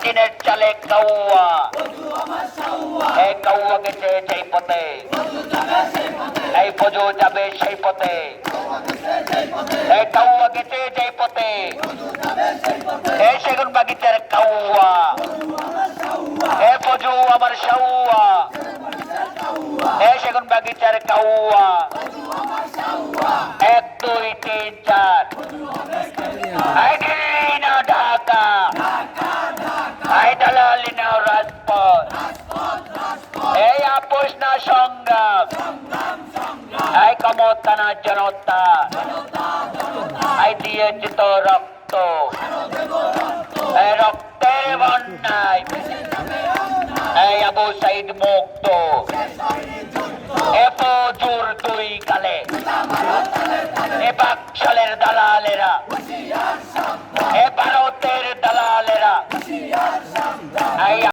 টিনের চালে কাউয়া। এই কাউয়া গেছে সেই পথে। এই ফজু যাবে সেই পথে। এই কাউয়া গেছে সেই পথে। এই সেগুন বাগিচার কাউয়া। এ ফজু আমার সাউয়া এ সেগুন বাগিচার কাউয়া। এক, দুই, তিন, চার। আপোষ না সংগ্রাম। এই ক্ষমতা না জনতা। আই দিয়েছি রক্ত। রক্তের বন্যায়। এই সাইদ মুক্ত। এ প্রচুর দুই কালে। এ বাকশালের দালালেরা।